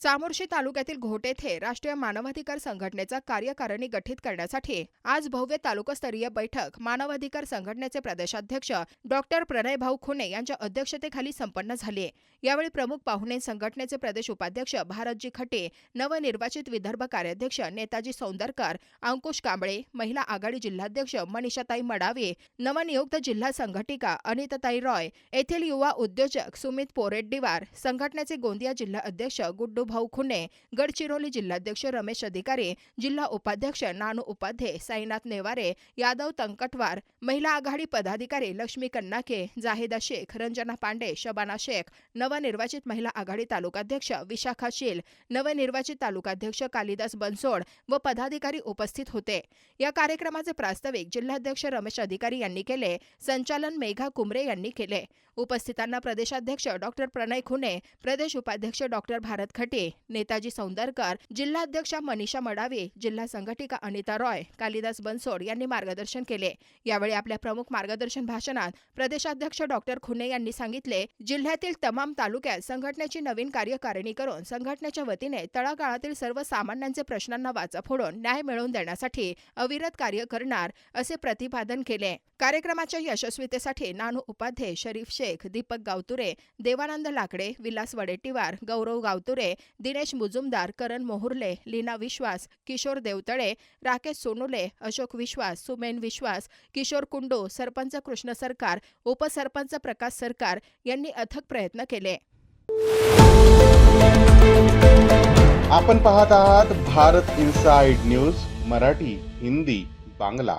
चामोर्शी तालुक्यातील घोट येथे राष्ट्रीय मानवाधिकार संघटनेचा कार्यकारिणी गठीत करण्यासाठी आज भव्य तालुकास्तरीय बैठक मानवाधिकार संघटनेचे प्रदेशाध्यक्ष डॉक्टर प्रणय भाऊ खुने यांच्या अध्यक्षतेखाली संपन्न झाली यावेळी प्रमुख पाहुणे संघटनेचे प्रदेश उपाध्यक्ष भारतजी खटे नवनिर्वाचित विदर्भ कार्याध्यक्ष नेताजी सौंदरकर अंकुश कांबळे महिला आघाडी जिल्हाध्यक्ष मनीषाताई मडावे नवनियुक्त जिल्हा संघटिका अनिताताई रॉय येथील युवा उद्योजक सुमित पोरेड्डीवार संघटनेचे गोंदिया जिल्हा अध्यक्ष गुड्डू भाऊ खुने गडचिरोली जिल्हाध्यक्ष रमेश अधिकारी जिल्हा उपाध्यक्ष नानू उपाध्ये साईनाथ नेवारे यादव तंकटवार महिला आघाडी पदाधिकारी लक्ष्मी कन्नाके जाहिदा शेख रंजना पांडे शबाना शेख नवनिर्वाचित महिला आघाडी तालुकाध्यक्ष विशाखा शील नवनिर्वाचित तालुकाध्यक्ष कालिदास बनसोड व पदाधिकारी उपस्थित होते. या कार्यक्रमाचे प्रास्ताविक जिल्हाध्यक्ष रमेश अधिकारी यांनी केले संचालन मेघा कुमरे यांनी केले. उपस्थितांना प्रदेशाध्यक्ष डॉक्टर प्रणय खुने प्रदेश उपाध्यक्ष डॉक्टर भारत खटी नेताजी सौंदरकर जिल्हाध्यक्षा मनीषा मडावे जिल्हा संघटिका अनिता रॉय कालिदास बनसोड यांनी मार्गदर्शन केले. यावेळी आपल्या प्रमुख मार्गदर्शन भाषणात प्रदेशाध्यक्ष डॉक्टर खुने यांनी सांगितले जिल्ह्यातील तमाम तालुक्यात संघटनेची नवीन कार्यकारिणी करून संघटनेच्या वतीने तळागाळातील सर्व सामान्यांचे प्रश्नांना वाचा फोडून न्याय मिळवून देण्यासाठी अविरत कार्य करणार असे प्रतिपादन केले. कार्यक्रमाच्या यशस्वीतेसाठी नानू उपाध्ये शरीफ शेख दीपक गावतुरे देवानंद लाकडे विलास वडेट्टीवार गौरव गावतुरे दिनेश मुजुमदार करण मोहुर्ले लीना विश्वास किशोर देवतळे राकेश सोनुले अशोक विश्वास सुमेन विश्वास किशोर कुंडू सरपंच कृष्ण सरकार उपसरपंच प्रकाश सरकार यांनी अथक प्रयत्न केले. आपण पाहत आहात भारत इन्साइड न्यूज मराठी हिंदी बांगला.